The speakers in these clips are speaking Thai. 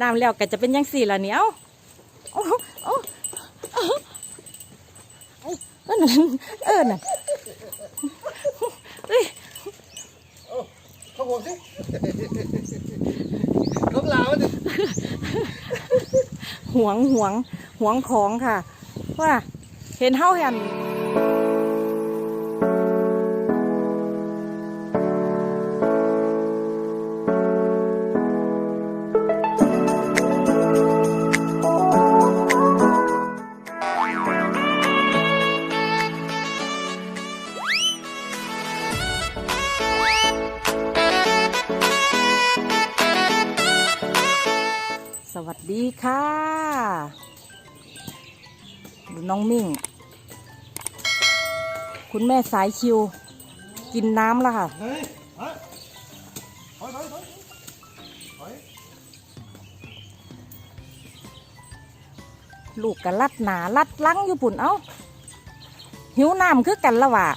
น้ำแล้วก็จะเป็นยังสี่ละเนี่ยเอ้าโอ้โอ้เอ้ยเออนั่นเออนั่นเอ้ยเขาบอกสิเขาลาวดิหวงหวงหวงของค่ะ ว่าเห็นเฮาเห็น คุณแม่สายคิว กินน้ำแล้วค่ะเฮ้ยฮะถอยถอยถอยถอยลูกกันลัดหนาลัดหลังอยู่ปุ่นเอ้า หิวน้ำคือกันละว่ะ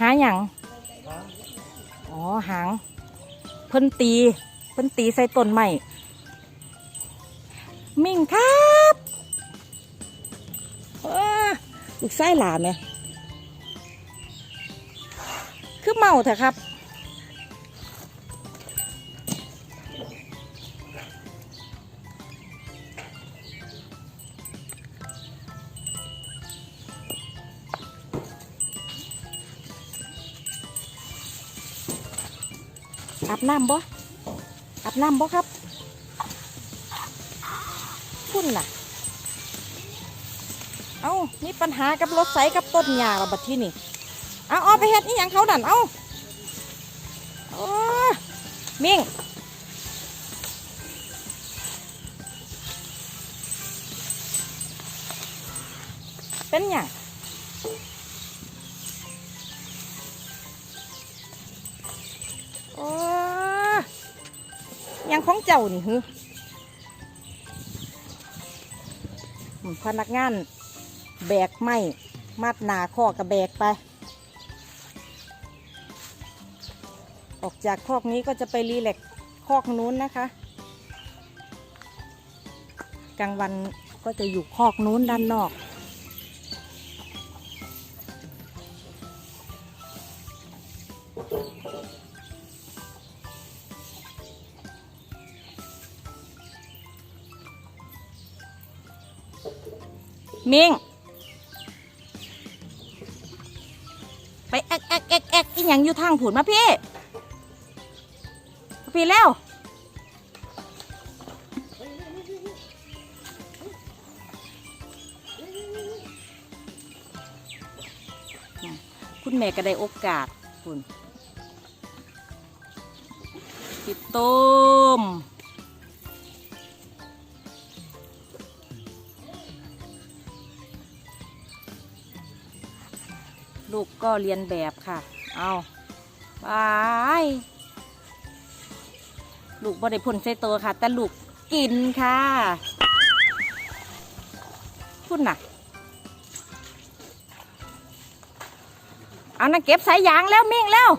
หาอย่างอ๋อ หาง เพิ่นตี เพิ่นตีใส่ต้นไม้มิ่งครับอ้ลูกไส้หลาไหมคือเมาเถอะครับ อาบน้ำบ่อาบน้ำบ่ครับคุณน่ะ เอ้ามีปัญหากับรถไสกับต้นหญ้าระบัดที่นี่ เอาเอาไปเฮ็ดนี่ยังเขาดันเอาโอ้มิ่งเป็นหยังโอ้ ยังของเจ้านี่ฮึอืมพนักงานแบกไม้มัดหนาข้อกับแบกไป ออกจากคอกนี้ก็จะไปรีแลกคอกนู้นนะคะ กลางวันก็จะอยู่คอกนู้นด้านนอก มิงไปแอกแอกแอกแอกอีหยังอยู่ทางผุนมาพี่พี่แล้วคุณแม่ก็ได้โอกาสคุณปิดต้ม ก็เรียนแบบค่ะ เอาบายลูกบ่ได้พ่นใส่ตัวค่ะ แต่ลูกกินค่ะพุ่นน่ะ เอานะเก็บสายยางแล้วมิ่งแล้ว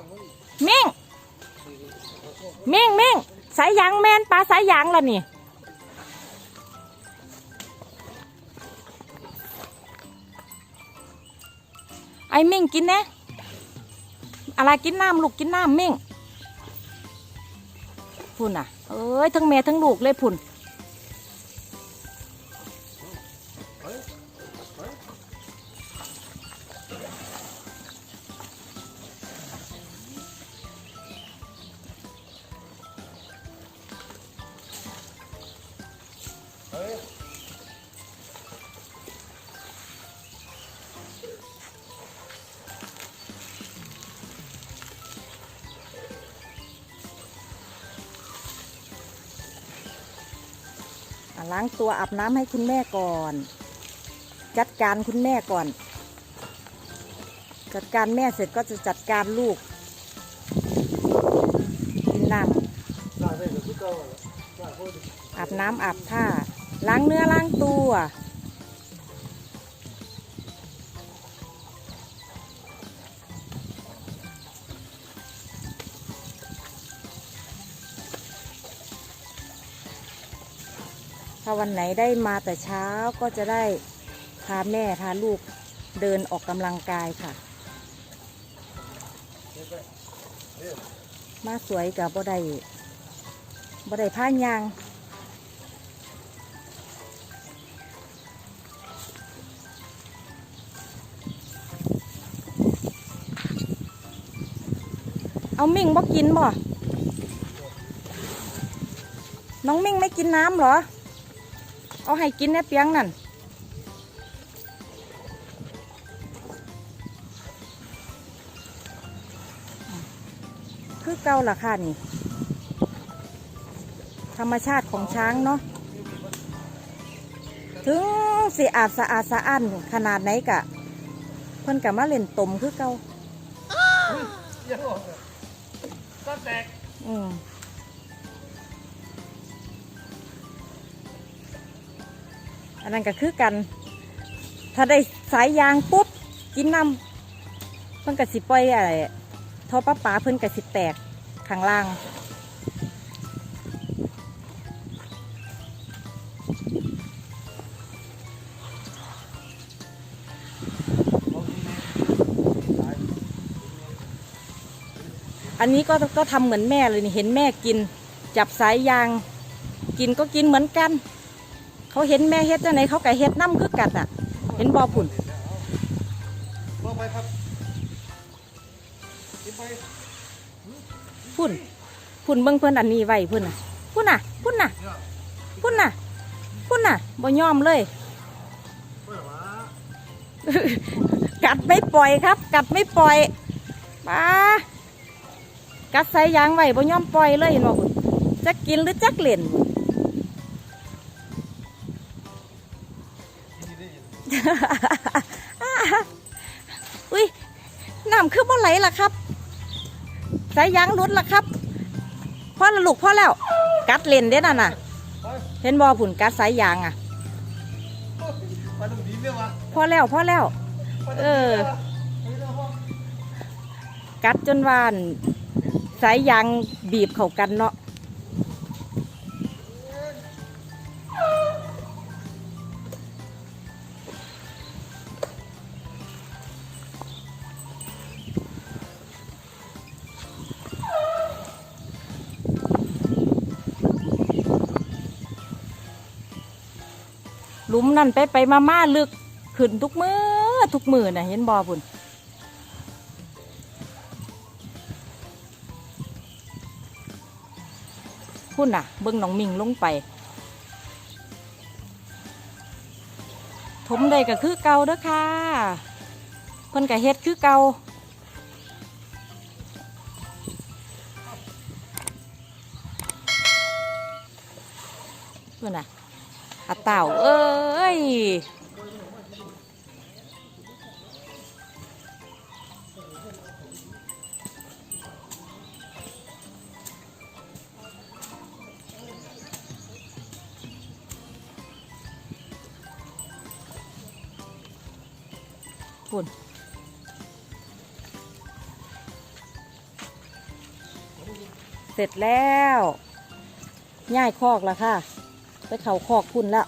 มิ่ง มิ่งมิ่งสายยางแมนปลาสายยางแล้วนี่ ไอ้เม่งกินนะอะไรกินน้ำลูกกินน้ำเม่งพุ่นอะ เอ้ยทั้งแม่ทั้งลูกเลยพุ่น ล้างตัวอาบน้ำให้คุณแม่ก่อน จัดการคุณแม่ก่อน จัดการแม่เสร็จก็จะจัดการลูกกินน้ากได้เหรือพี่เก่าเหรอากโคตรำอาบน้ำอาบท่าล้างเนื้อล้างตัว วันไหนได้มาแต่เช้าก็จะได้พาแม่พาลูกเดินออกกำลังกายค่ะ มาสวยกับบ่ได้บ่ได้ผ้ายางเอามิ่งบ่กินบ่ น้องมิ่งไม่กินน้ำเหรอ เอาให้กินแน่เปียงนั่นคือเก่าล่ะค่ะนี่ ธรรมชาติของช้างเนาะถึงสิอาจสะอาดสะอ้านขนาดไหนกะ เพิ่นกะมาเล่นตมคือเก่ายังออกเลยก็แตกอืม อันนั้นก็คือกัน ถ้าได้สายยางปุ๊บกินน้ำเพิ่นกะสิปล่อยอะไรท่อป้าป๋าเพิ่นกะสิแตกข้างล่างอันนี้ก็ก็ทำเหมือนแม่เลยนี่เห็นแม่กิน จับสายยาง กินก็กินเหมือนกัน เขาเห็นแม่เฮ็ดจังไหนเขาก็เฮ็ดน้ำคือกัดอะ เห็นบอผุ่นลงไปครับกินไปพุ่นพุ่นเบิ่งเพิ่นอันนี้ไว้พุ่นน่ะพุ่นน่ะพุ่นน่ะเนี่ยพุ่นน่ะพุ่นน่ะบ่ยอมเลยเพื่อว่ากัดไม่ปล่อยครับ กัดไม่ปล่อยป้ากัดสายยางไว้บ่ยอมปล่อยเลยเห็นบ่พุ่นจะกินหรือจักเล่นกิน อุ้ยน้ำคือบ่ไหลล่ะครับ สายยางหลุดล่ะครับพ่อละลูกพ่อแล้ว กัดเลนเด้น่ะน่ะ เห็นบ่ผุ่นกัดสายยางอะพ่อแล้วพ่อแล้ว เออ กัดจนวาน สายยางบีบเข้ากันเนาะ หลุมนั่นไปไปมามาลึกขึ้นทุกมือทุกมือน่ะเห็นบอพุ่นพุ่นน่ะ เบิ้งน้องมิงลงไป ถมได้ก็คือเก่าเด้อค่ะเพิ่นก็เฮ็ดคือเก่าพิ่นน่ะ อาเต่าเอ้ยคุณเสร็จแล้วย่ายคอกแล้วค่ะ เข่าคอกคุณแล้ว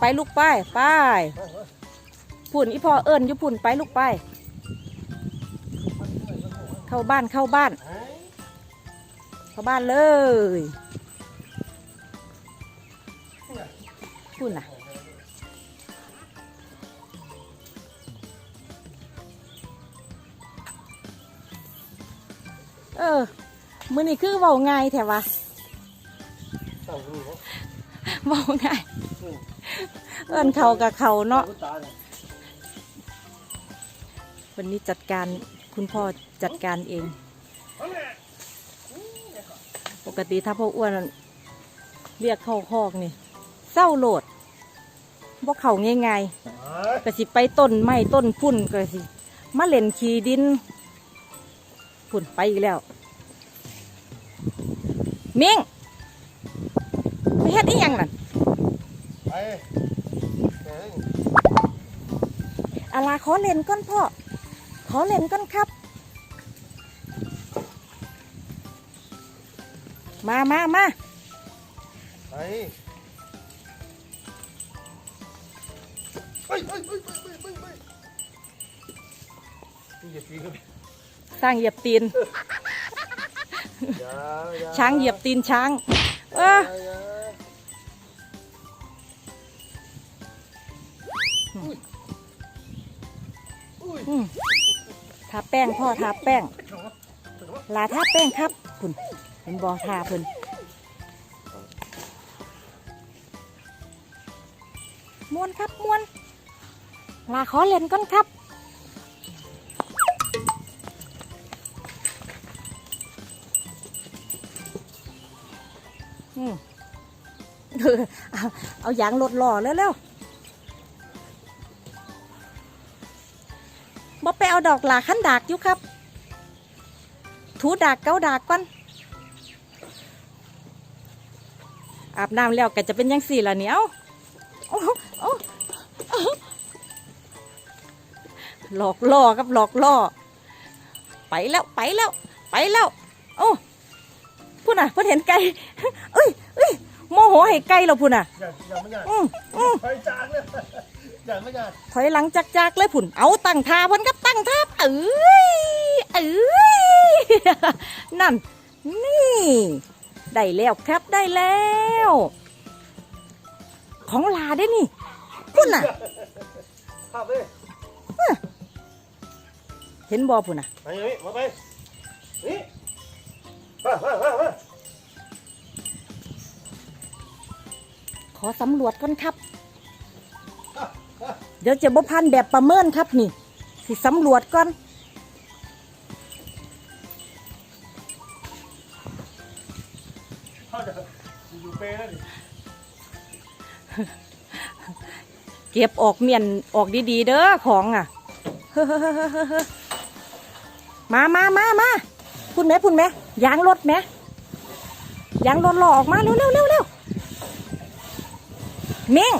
ไปลูกไปไปไปไปพุ่นอีพ่อเอิญอยู่พุ่นไปลูกไป เข้าบ้านเข้าบ้านไอ้เข้าบ้านเลยพุ่นน่ะเออมือนี่คือเบาง่ายแถวะเต่ารู้เขาเบาง่ายเอิญเขากับเขาเนาะตายเลยวันนี้จัดการ คุณพ่อจัดการเองเอาแม่ปกติถ้าพ่ออ้วนเรียกเข้าคอกนี่เศร้าโหลดบ่เขาง่ายๆก็สิไปต้นไม้ต้นพุ่นก็สิมาเล่นขี่ดินพุ่นไปอีกแล้วมิงไม่เฮ็ดอีหยังนั่นไปเฮ้ยอาลาขอเล่นก้อนพ่อข อเล่นก้อนครับ มามามาไปเฮ้ยเฮ้ยเฮ้ยเฮ้ยเฮ้ยเฮ้ยเฮ้ยนี่อย่าตีกันสร้างเหยียบตีนอย่าอย่าช้างเหยียบตีนช้าง เอออย่าอุ้ยอุ้ยอืม ทาแป้งพ่อทาแป้งลาทาแป้งครับพุ่นเป็นบอทาพุ่นมวนครับมวนลาขอเล่นก้อนครับอืมเออเอาเอายางรถหล่อเร็วๆ ดอกหลาขั้นดากอยู่ครับ ถูดากเกาดากก่อน อาบน้ำแล้วก็จะเป็นยังสี่ละเหนียวโอ้โหโอ้โอ้หลอกล่อครับหลอกล่อ ไปแล้วไปแล้ว ไปแล้ว โอ้พูดน่ะเพิ่นเห็นไก่เอ้ยเอ้ยโมโหให้ไก่เราพูดน่ะอย่าอย่าไม่อย่าอืมอืมไปจากเลย อย่าไม่อย่าถอยหลังจากจากๆเลยผุนเอาตั้งท่าเพิ่นครับตั้งท่าเอ้ยเอ้ยนั่น นี่ ได้แล้วครับได้แล้ว ของลาได้นี่พุ่นน่ะภาพเลยเห็นบอพุ่นน่ะไปนี่มาไปนี่มามามามาขอสำรวจก่อนครับ เดี๋ยวจะบ่พันแบบประเมินครับนี่ สิสำรวจก่อนเข้าจะอยู่เปรย์แล้วดิเก็บออกเมียนออกดีๆ เด้อของอะมามามามาพุ่นไหมพุ่นไหมยางรถไหมยางรถหล่อออกมาเร็วเร็วเร็วเร็วเม่ง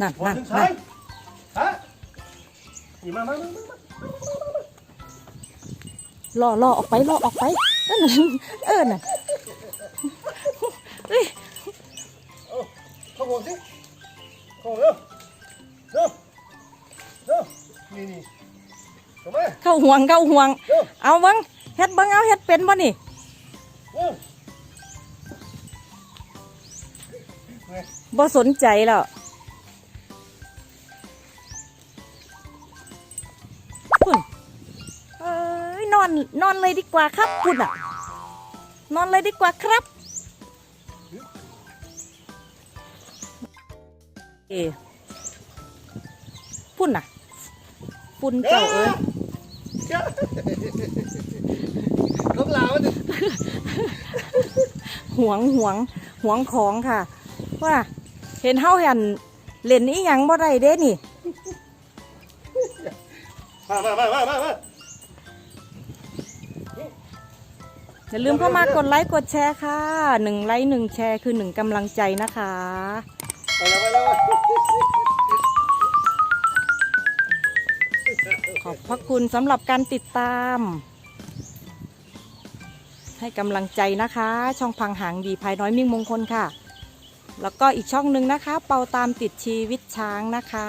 นั่นวันนั่นหนึ่งนั่ใช้นฮะนี่มามามามามาล่อล่อออกไปล่อออกไปเออน่ะเออน่ะเอ้ยเอาเข้าห่วงสิเข้าห่วงเร็วเร็วเร็วนี่นี่เข้ามาเข้าห่วงเข้าห่วง เร็วเอาเบังเฮ็ดเบังเอาเฮ็ดเป็นบ่นี่ เร็วไงบ่สนใจแล้ว อนนอนเลยดีกว่าครับคุณอะนอนเลยดีกว่าครับเอพุ่นน่ะปุ่นเจ้าเอ้ยเจ้าลูกหลานมันดิหวงหวงหวงของค่ะ ว่า เห็นเฮาเห็นเล่นอีหยังบ่ได้เด้นี่มามามามามามา อย่าลืมเข้ามากดไลค์กดแชร์ค่ะหนึ่งไลค์หนึ่งแชร์คือหนึ่งกำลังใจนะคะ ไปแล้วไปแล้วขอบพระคุณสำหรับการติดตาม ให้กำลังใจนะคะ ช่องพังหางดีภายน้อยมิ่งมงคลค่ะ แล้วก็อีกช่องหนึ่งนะคะ เป่าตามติดชีวิตช้างนะคะ